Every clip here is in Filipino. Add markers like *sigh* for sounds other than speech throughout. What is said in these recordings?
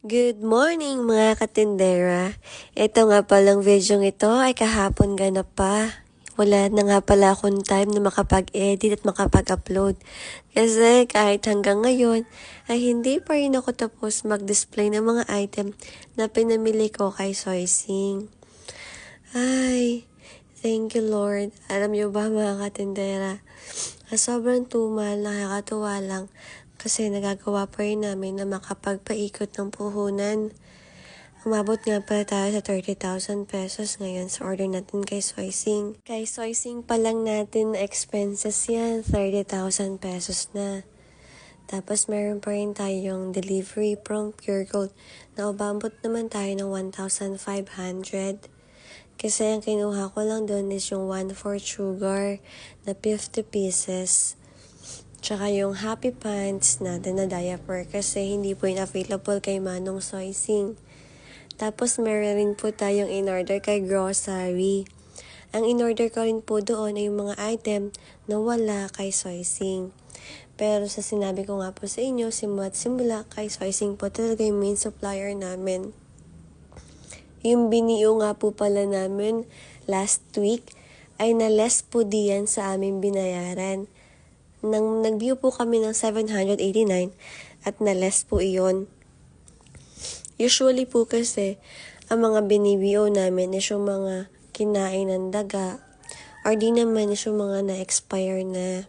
Good morning mga katindera. Ito nga palang video ito ay kahapon ganap pa. Wala na nga pala akong time na makapag-edit at makapag-upload. Kasi kahit hanggang ngayon ay hindi pa rin ako tapos mag-display ng mga item na pinamili ko kay Soy Sing. Ay, thank you Lord. Alam niyo ba mga katindera, ah, sobrang tumal, nakakatuwa lang kasi nagagawa pa rin namin na makapagpaikot ng puhunan. Umabot nga pala tayo sa 30,000 pesos ngayon sa order natin kay Soysing. Kay Soysing pa lang natin na expenses yan, 30,000 pesos na. Tapos meron pa rin tayong delivery from Pure Gold na umabot naman tayo ng 1,500. Kasi ang kinuha ko lang doon is yung 1-4 sugar na 50 pieces. Tsaka yung happy pants natin na diaper kasi hindi po yun available kay Manong Soysing. Tapos meron rin po tayong in-order kay Grocery. Ang in-order ko rin po doon ay yung mga item na wala kay Soysing. Pero sa sinabi ko nga po sa inyo, simula at simula kay Soysing po talaga yung main supplier namin. Yung biniyo nga po pala namin last week ay na-less po diyan sa aming binayaran. Nang nag-view po kami ng 789 at na-less po iyon. Usually po kasi, ang mga binibiyo namin is yung mga kinain ng daga or di naman is yung mga na-expire na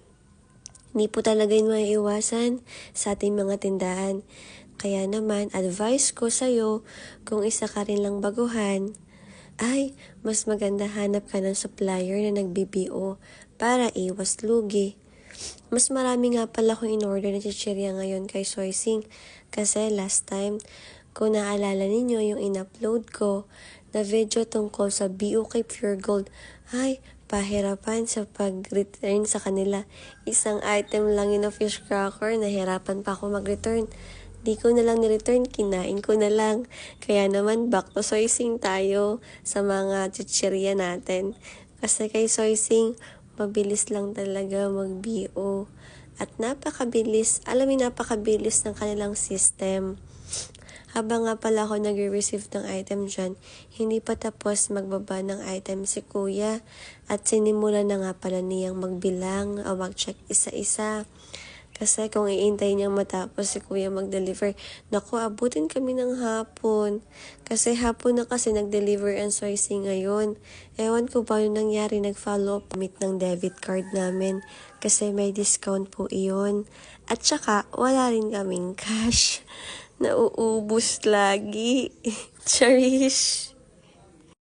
hindi po talaga yun maiiwasan sa ating mga tindahan. Kaya naman, advice ko sa'yo, kung isa ka rin lang baguhan, ay, mas maganda hanap ka ng supplier na nag-BPO para iwas lugi. Mas marami nga pala akong in-order na chichirya ngayon kay Soysing kasi last time, kung naalala ninyo yung in-upload ko na video tungkol sa BOK Pure Gold, ay, pahirapan sa pag-return sa kanila. Isang item lang yun na fish cracker, nahirapan pa ako mag-return. Di ko na lang ni-return, kinain ko na lang. Kaya naman, back to soysing tayo sa mga chichirya natin. Kasi kay soysing, mabilis lang talaga mag-BO. At napakabilis, alam mo napakabilis ng kanilang system. Habang nga pala ako nag-receive ng item dyan, hindi pa tapos magbaba ng item si kuya at sinimula na nga pala niyang magbilang o mag-check isa-isa. Kasi kung iintay niyang matapos si kuya mag-deliver, naku, abutin kami ng hapon. Kasi hapon na kasi nag-deliver ang Soysy ngayon. Ewan ko ba yung nangyari, nag-follow up meet ng debit card namin. Kasi may discount po iyon. At saka, wala rin kaming cash. *laughs* Nauubos lagi. *laughs* Cherish.